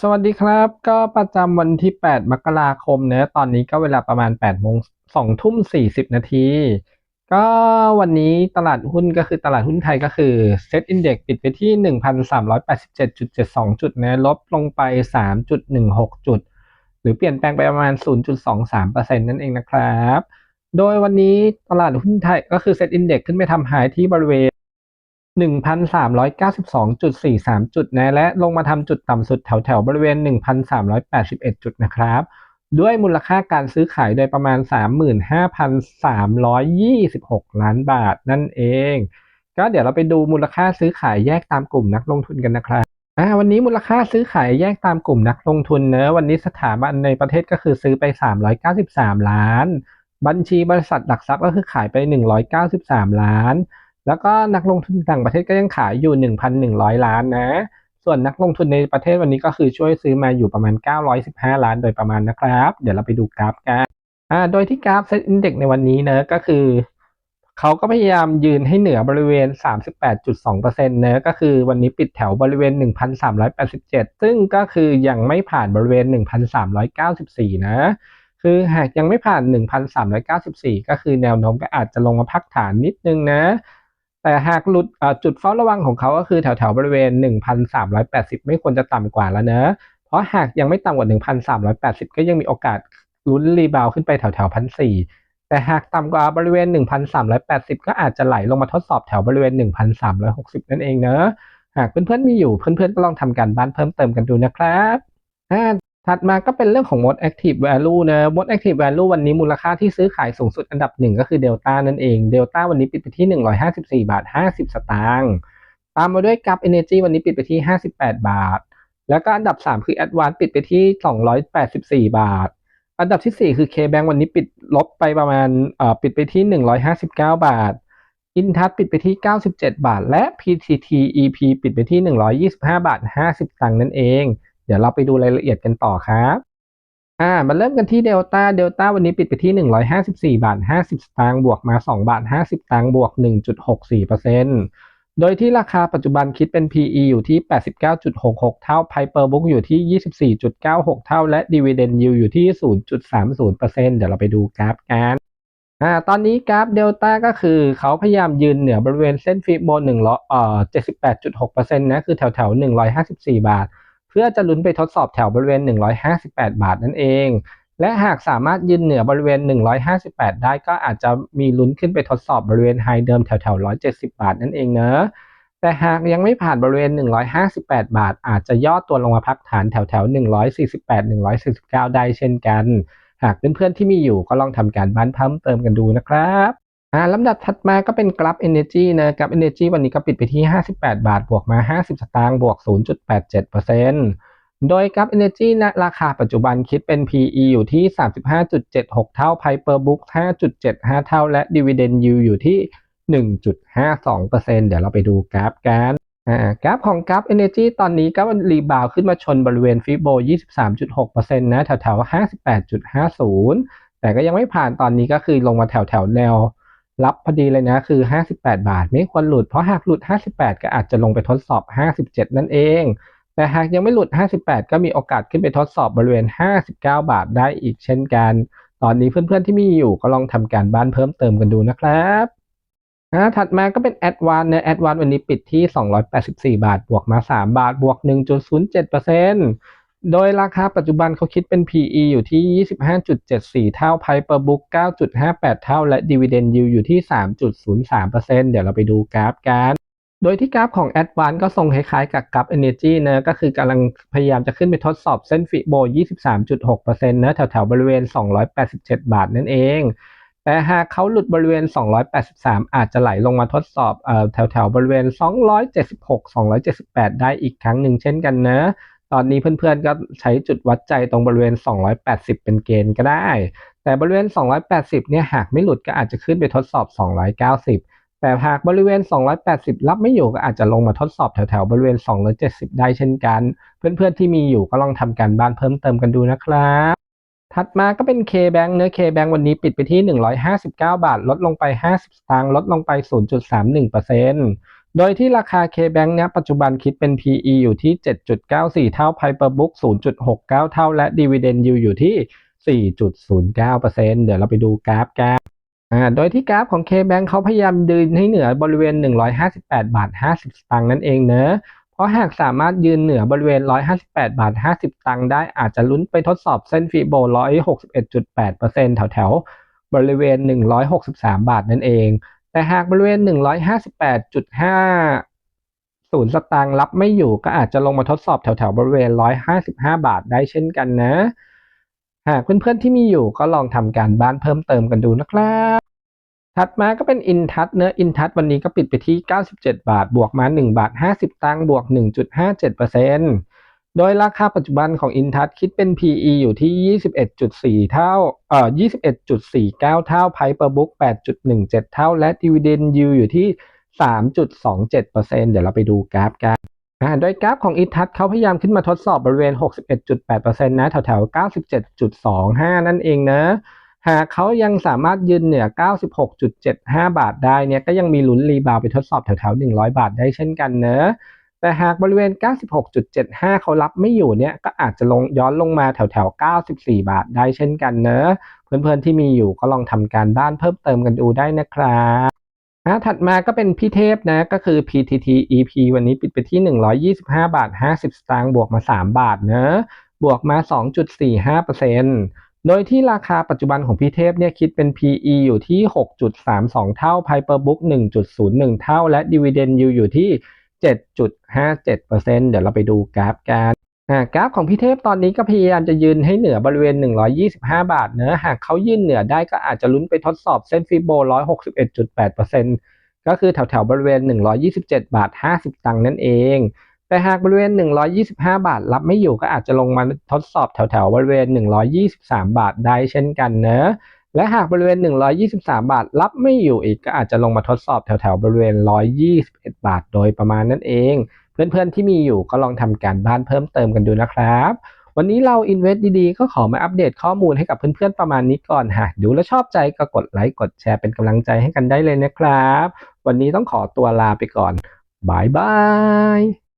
สวัสดีครับ ก็ประจำวันที่ 8 มกราคมเนะตอนนี้ก็เวลาประมาณ8โมง2ทุ่ม 40 นาที ก็วันนี้ตลาดหุ้นก็คือตลาดหุ้นไทยก็คือเซ็ตอินเดี x ปิดไปที่ 1,387.72 จุดนะลบลงไป 3.16 จุด หรือเปลี่ยนแปลงไปประมาณ 0.23%นั่นเองนะครับ โดยวันนี้ตลาดหุ้นไทยก็คือเซ็ตอินเดี x ขึ้นไปทำหายที่บริเวณ 1,392.43 จุดนะและลงมาทำจุดต่ำสุดแถวแถวบริเวณ 1,381 จุดนะครับ ด้วยมูลค่าการซื้อขายโดยประมาณ 35,326 ล้านบาทนั่นเอง ก็เดี๋ยวเราไปดูมูลค่าซื้อขายแยกตามกลุ่มนักลงทุนกันนะครับอ่าวันนี้มูลค่าซื้อขายแยกตามกลุ่มนักลงทุนเนอะวันนี้สถาบันในประเทศก็คือซื้อไป 393 ล้าน บัญชีบริษัทหลักทรัพย์ก็คือขายไป 193 ล้าน แล้วก็นักลงทุนต่างประเทศก็ยังขายอยู่ 1,100 ล้านนะ ส่วนนักลงทุนในประเทศวันนี้ก็คือช่วยซื้อมาอยู่ประมาณ 915 ล้านโดยประมาณนะครับ เดี๋ยวเราไปดูกราฟกันอ่าโดยที่กราฟเซ็ตอินเด็กในวันนี้เนะก็คือเขาก็พยายามยืนให้เหนือบริเวณ 38.2%เนะก็คือวันนี้ปิดแถวบริเวณ 1,387 ซึ่งก็คือยังไม่ผ่านบริเวณ 1,394 นะ คือหากยังไม่ผ่าน 1,394 ก็คือแนวโน้มก็อาจจะลงมาพักฐานนิดนึงนะ แต่หากหลุดจุดเฝ้าระวังของเขาก็คือแถวแถวบริเวณ 1,380 ไม่ควรจะต่ำกว่าแล้วเนอะเพราะหากยังไม่ต่ำกว่า 1,380 ก็ยังมีโอกาสลุ้นรีบาวขึ้นไปแถวแถวพันสแต่หากต่ำกว่าบริเวณ 1,380 ก็อาจจะไหลลงมาทดสอบแถวบริเวณ 1,360 นั่นเองเนอะหากเพื่อนๆมีอยู่เพื่อนๆก็ลองทำการบ้านเพิ่มเติมกันดูนะครับ ถัดมาก็เป็นเรื่องของ most active value นะ most active value วันนี้มูลค่าที่ซื้อขายสูงสุดอันดับหนึ่งก็คือเดลต้านั่นเองเดลต้าวันนี้ปิดไปที่ 154 บาท 50 สตางค์ตามมาด้วยกับ Energy วันนี้ปิดไปที่ 58 บาท แล้วก็อันดับ 3 คือ Advance ปิดไปที่ 284 บาท อันดับที่ 4 คือ KBank วันนี้ปิดลบไปประมาณเอ่อปิดไปที่ 159 บาทอินทัศปิดไปที่ 97 บาท และ PTT EP ปิดไปที่ 125 บาท 50 ตังค์นั่นเอง เดี๋ยวเราไปดูรายละเอียดกันต่อครับอ่ามาเริ่มกันที่เดลต้าเดลต้าวันนี้ปิดไปที่ 154 บาท 50 สตางค์บวกมา 2 บาท 50 สตางค์บวก 1.64%โดยที่ราคาปัจจุบันคิดเป็น PE อยู่ที่ 89.66 เท่า Piper Book อยู่ที่ 24.96 เท่า และ Dividend Yield อยู่ที่ 0.30%เดี๋ยวเราไปดูกราฟกันอ่าตอนนี้กราฟเดลต้าก็คือเขาพยายามยืนเหนือบริเวณเส้นฟีโบน1เอ่อ78.6%นะคือแถวแถว154 บาท พื่อจะลุ้นไปทดสอบแถวบริเวณ 158 บาทนั่นเอง และหากสามารถยืนเหนือบริเวณ 158 ได้ก็อาจจะมีลุ้นขึ้นไปทดสอบบริเวณไฮเดิมแถวแถว170 บาทนั่นเองเนอะแต่หากยังไม่ผ่านบริเวณ 158 บาท อาจจะย่อตัวลงมาพักฐานแถวแถว148 149 ได้เช่นกัน หากเพื่อนๆที่มีอยู่ก็ลองทำการบ้านเพิ่มเติมกันดูนะครับ อ่าลำดับถัดมาก็เป็นกราฟ Energy นะกราฟ Energy วันนี้ก็ปิดไปที่ 58 บาท บวกมา 50 สตางค์บวก 0.87%โดยกราฟ Energy นะราคาปัจจุบันคิดเป็น PE อยู่ที่ 35.76 เท่า Piper Book 5.75 เท่า และ Dividend Yield อยู่ที่ 1.52%เดี๋ยวเราไปดูกราฟกันกราฟของกราฟ Energy ตอนนี้ก็รีบาวขึ้นมาชนบริเวณฟิโบ 23.6%นะแถวๆ 58.50 แต่ก็ยังไม่ผ่านตอนนี้ก็คือลงมาแถวแถวแนว รับพอดีเลยนะคือ 58 บาท ไม่ควรหลุดเพราะหากหลุด 58 ก็อาจจะลงไปทดสอบ 57 นั่นเอง แต่หากยังไม่หลุด 58 ก็มีโอกาสขึ้นไปทดสอบบริเวณ 59 บาทได้อีกเช่นกัน ตอนนี้เพื่อนๆที่มีอยู่ก็ลองทำการบ้านเพิ่มเติมกันดูนะครับถัดมาก็เป็น a d v a n c e เนะ a d v a n c e วันนี้ปิดที่ 284 บาท บวกมา 3 บาท บวก 1.07% โดยราคาปัจจุบันเขาคิดเป็น PE อยู่ที่ 25.74 เท่า Piper Book 9.58 เท่า และ Dividend Yield อยู่ที่ 3.03%เดี๋ยวเราไปดูกราฟกัน โดยที่กราฟของ Advance ก็ทรงคล้ายๆกับกราฟ Energy นะก็คือกำลังพยายามจะขึ้นไปทดสอบเส้นฟิโบ 23.6%นะแถวๆบริเวณ 287 บาทนั่นเองแต่หากเขาหลุดบริเวณ 283 อาจจะไหลลงมาทดสอบแถวๆบริเวณ 276-278 ได้อีกครั้งหนึ่งเช่นกันนะ ตอนนี้เพื่อนๆก็ใช้จุดวัดใจตรงบริเวณ 280 เป็นเกณฑ์ก็ได้ แต่บริเวณ 280 เนี่ยหากไม่หลุดก็อาจจะขึ้นไปทดสอบ 290 แต่หากบริเวณ 280 รับไม่อยู่ก็อาจจะลงมาทดสอบแถวๆบริเวณ 270 ได้เช่นกัน เพื่อนๆที่มีอยู่ก็ลองทำการบ้านเพิ่มเติมกันดูนะครับถัดมาก็เป็น K-Bank เนื้อ K-Bank วันนี้ปิดไปที่ 159 บาท ลดลงไป 50 สตางค์ ลดลงไป 0.31%โโดยที่ราคา KBank เนี้ยปัจจุบันคิดเป็น PE อยู่ที่ 7.94 เท่า Piper Book 0.69 เท่า และ Dividend Yield อยู่ที่ 4.09%เดี๋ยวเราไปดูกราฟกันอ่าโดยที่กราฟของ KBank เขาพยายามยืนให้เหนือบริเวณ 158 บาท 50 สตางค์นั่นเองเนอะเพราะหากสามารถยืนเหนือบริเวณ 158 บาท 50 ตังค์ได้อาจจะลุ้นไปทดสอบเส้นฟีโบ 161.8%แถวแถวๆบริเวณ 163 บาทนั่นเอง แต่หากบริเวณ 158.5ศูนย์สตางค์รับไม่อยู่ก็อาจจะลงมาทดสอบแถวแถวๆบริเวณ 155 บาทได้เช่นกันนะ หากเพื่อนๆที่มีอยู่ก็ลองทำการบ้านเพิ่มเติมกันดูนะครับถัดมาก็เป็นอินทัศเนื้ออินทัศวันนี้ก็ปิดไปที่ 97 บาท บวกมา 1 บาท 50 ตังค์บวก 1.57% โดยราคาปัจจุบันของอินทัศคิดเป็น PE อยู่ที่ 21.4 เท่า เอ่อ 21.49 เท่า Piper Book 8.17 เท่า และ Dividend Yield อยู่ที่ 3.27%เดี๋ยวเราไปดูกราฟกันโดยกราฟของอินทัศเขาพยายามขึ้นมาทดสอบบริเวณ 61.8%นะแถวๆ 97.25 นั่นเองนะหากเขายังสามารถยืนเหนือ 96.75 บาทได้เนี่ยก็ยังมีลุ้นรีบาวไปทดสอบแถวๆ 100 บาทได้เช่นกันเนอะ แต่หากบริเวณ 96.75 เขารับไม่อยู่เนี่ยก็อาจจะลงย้อนลงมาแถวๆ94 บาทได้เช่นกันเนอะเพื่อนๆที่มีอยู่ก็ลองทำการบ้านเพิ่มเติมกันดูได้นะครับอะถัดมาก็เป็นพี่เทพนะก็คือ PTT EP วันนี้ปิดไปที่ 125 บาท 50 สตางค์บวกมา 3 บาทเนอะบวกมา 2.45%โดยที่ราคาปัจจุบันของพี่เทพเนี่ยคิดเป็น PE อยู่ที่ 6.32 เท่า Piper Book 1.01 เท่า และ Dividend Yield อยู่ที่ 7.57%เดี๋ยวเราไปดูกราฟกันกราฟของพี่เทพตอนนี้ก็พยายามจะยืนให้เหนือบริเวณ 125 บาทเนอะหากเขายืนเหนือได้ก็อาจจะลุ้นไปทดสอบเส้นฟิโบ 161.8%ก็คือแถวๆบริเวณ 127 บาท 50 ตังค์นั่นเอง แต่หากบริเวณ 125 บาทรับไม่อยู่ก็อาจจะลงมาทดสอบแถวๆบริเวณ 123 บาทได้เช่นกันเนอะ และหากบริเวณ 123 บาท รับไม่อยู่อีกก็อาจจะลงมาทดสอบแถวๆ บริเวณ 121 บาท โดยประมาณนั่นเอง เพื่อนๆที่มีอยู่ก็ลองทำการบ้านเพิ่มเติมกันดูนะครับ วันนี้เรา Invest ดีๆ ก็ขอมาอัปเดตข้อมูลให้กับเพื่อนๆประมาณนี้ก่อนหากดูแลชอบใจก็กดไลค์กดแชร์เป็นกำลังใจให้กันได้เลยนะครับ วันนี้ต้องขอตัวลาไปก่อนบายบาย